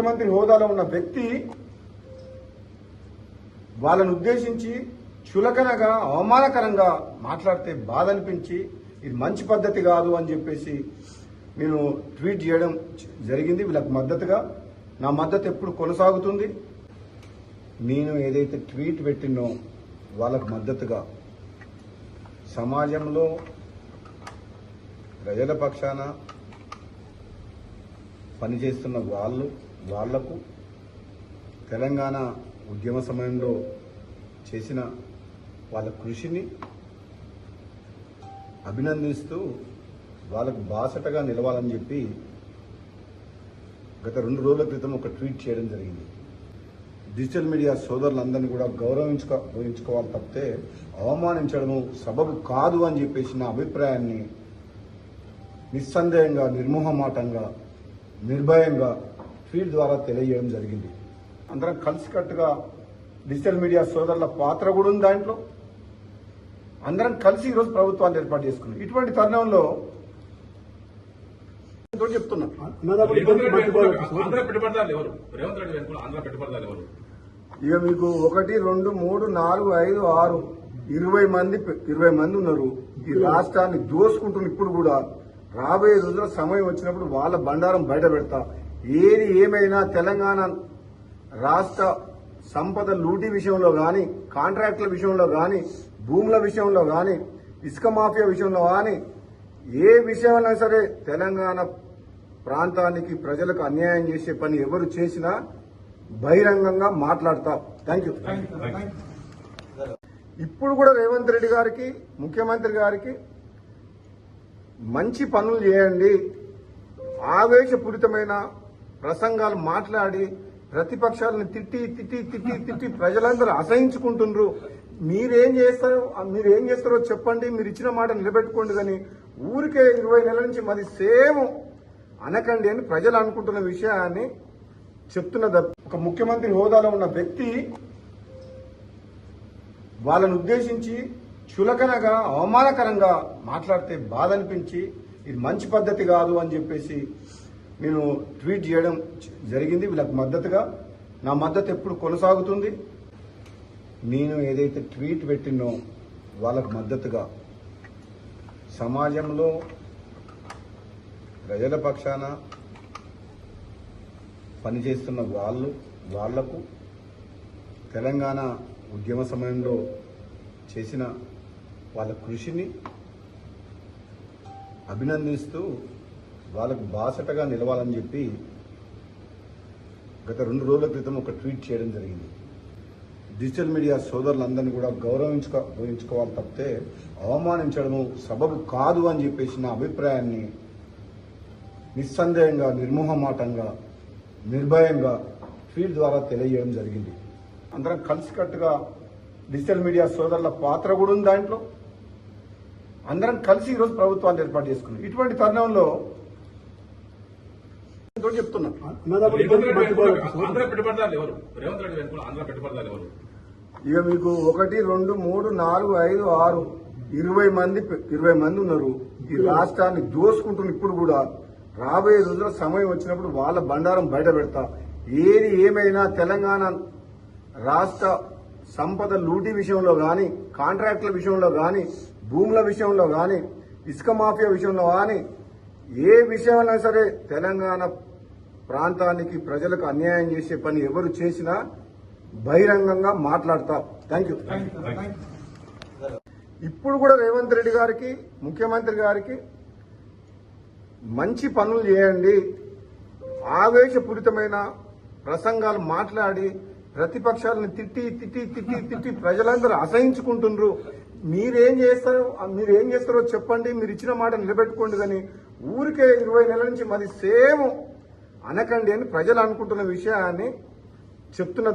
ముఖ్యమంత్రి హోదాలో ఉన్న వ్యక్తి వాళ్ళను ఉద్దేశించి చులకనగా అవమానకరంగా మాట్లాడితే బాధ అనిపించి ఇది మంచి పద్ధతి కాదు అని చెప్పేసి నేను ట్వీట్ చేయడం జరిగింది. వీళ్ళకి మద్దతుగా నా మద్దతు ఎప్పుడు కొనసాగుతుంది? నేను ఏదైతే ట్వీట్ పెట్టినో వాళ్ళకు మద్దతుగా సమాజంలో ప్రజల పక్షాన పనిచేస్తున్న వాళ్ళు వాళ్ళకు తెలంగాణ ఉద్యమ సమయంలో చేసిన వాళ్ళ కృషిని అభినందిస్తూ వాళ్ళకు బాసటగా నిలవాలని చెప్పి గత రెండు రోజుల క్రితం ఒక ట్వీట్ చేయడం జరిగింది. డిజిటల్ మీడియా సోదరులందరినీ కూడా గౌరవించుకో గౌరవించుకోవాలి తప్పితే అవమానించడము సబబు కాదు అని చెప్పేసి నా అభిప్రాయాన్ని నిస్సందేహంగా నిర్మోహమాటంగా నిర్భయంగా ట్వీట్ ద్వారా తెలియజేయడం జరిగింది. అందరం కలిసికట్టుగా డిజిటల్ మీడియా సోదరుల పాత్ర కూడా ఉంది దాంట్లో. అందరం కలిసి ఈరోజు ప్రభుత్వాన్ని ఏర్పాటు చేసుకున్నాం. ఇటువంటి తరుణంలో చెప్తున్నా. ఇక మీకు ఒకటి రెండు మూడు నాలుగు ఐదు ఆరు ఇరవై మంది ఇరవై మంది ఉన్నారు. ఈ రాష్ట్రాన్ని దోసుకుంటున్న ఇప్పుడు కూడా రాబోయే రోజుల సమయం వచ్చినప్పుడు వాళ్ళ బండారం బయట పెడతా. ఏది ఏమైనా తెలంగాణ రాష్ట్ర సంపద లూటీ విషయంలో కానీ కాంట్రాక్టుల విషయంలో కానీ భూముల విషయంలో కానీ ఇసుక మాఫియా విషయంలో కానీ ఏ విషయంలో సరే తెలంగాణ ప్రాంతానికి ప్రజలకు అన్యాయం చేసే పని ఎవరు చేసినా బహిరంగంగా మాట్లాడతా. థ్యాంక్ యూ ఇప్పుడు కూడా రేవంత్ రెడ్డి గారికి ముఖ్యమంత్రి గారికి మంచి పనులు చేయండి. ఆవేశపూరితమైన ప్రసంగాలు మాట్లాడి ప్రతిపక్షాలను తిట్టి తిట్టి తిట్టి తిట్టి ప్రజలందరూ అసహించుకుంటుండ్రు. మీరేం చేస్తారో మీరేం చేస్తారో చెప్పండి మీరు ఇచ్చిన మాట నిలబెట్టుకోండి కానీ ఊరికే ఇరవై నెలల నుంచి మాది సేమ్ అనకండి అని ప్రజలు అనుకుంటున్న విషయాన్ని చెప్తున్న ఒక ముఖ్యమంత్రి హోదాలో ఉన్న వ్యక్తి వాళ్ళను ఉద్దేశించి చులకనగా అవమానకరంగా మాట్లాడితే బాధ అనిపించి ఇది మంచి పద్ధతి కాదు అని చెప్పేసి నేను ట్వీట్ చేయడం జరిగింది. వీళ్ళకి మద్దతుగా నా మద్దతు ఎప్పుడు కొనసాగుతుంది? నేను ఏదైతే ట్వీట్ పెట్టినో వాళ్ళకు మద్దతుగా సమాజంలో ప్రజల పక్షాన పనిచేస్తున్న వాళ్ళు వాళ్ళకు తెలంగాణ ఉద్యమ సమయంలో చేసిన వాళ్ళ కృషిని అభినందిస్తూ వాళ్ళకు బాసటగా నిలవాలని చెప్పి గత రెండు రోజుల క్రితం ఒక ట్వీట్ చేయడం జరిగింది. డిజిటల్ మీడియా సోదరులందరినీ కూడా గౌరవించుకో గౌరవించుకోవాలి తప్పితే అవమానించడము సబబు కాదు అని చెప్పేసి నా అభిప్రాయాన్ని నిస్సందేహంగా నిర్మోహమాటంగా నిర్భయంగా ట్వీట్ ద్వారా తెలియజేయడం జరిగింది. అందరం కలిసికట్టుగా డిజిటల్ మీడియా సోదరుల పాత్ర కూడా ఉంది దాంట్లో. అందరం కలిసి ఈరోజు ప్రభుత్వాన్ని ఏర్పాటు చేసుకున్నాం. ఇటువంటి తరుణంలో చెప్తున్నా. ఇక మీకు ఒకటి రెండు మూడు నాలుగు ఐదు ఆరు ఇరవై మంది ఇరవై మంది ఉన్నారు. ఈ రాష్ట్రాన్ని దోసుకుంటున్న ఇప్పుడు కూడా రాబోయే రోజుల సమయం వచ్చినప్పుడు వాళ్ళ బండారం బయట పెడతా. ఏది ఏమైనా తెలంగాణ రాష్ట్ర సంపద లూటీ విషయంలో కానీ కాంట్రాక్టుల విషయంలో కానీ భూముల విషయంలో కానీ ఇసుక మాఫియా విషయంలో కానీ ఏ విషయంలో సరే తెలంగాణ ప్రాంతానికి ప్రజలకు అన్యాయం చేసే పని ఎవరు చేసినా బహిరంగంగా మాట్లాడతా. థ్యాంక్ యూ ఇప్పుడు కూడా రేవంత్ రెడ్డి గారికి ముఖ్యమంత్రి గారికి మంచి పనులు చేయండి. ఆవేశపూరితమైన ప్రసంగాలు మాట్లాడి ప్రతిపక్షాలను తిట్టి తిట్టి తిట్టి తిట్టి ప్రజలందరూ అసహించుకుంటుండ్రు. మీరేం చేస్తారో మీరేం చేస్తారో చెప్పండి మీరు ఇచ్చిన మాట నిలబెట్టుకోండి కానీ ఊరికే ఇరవై నెలల నుంచి మాది సేమ్ అనకండి అని ప్రజలు అనుకుంటున్న విషయాన్ని చెప్తున్న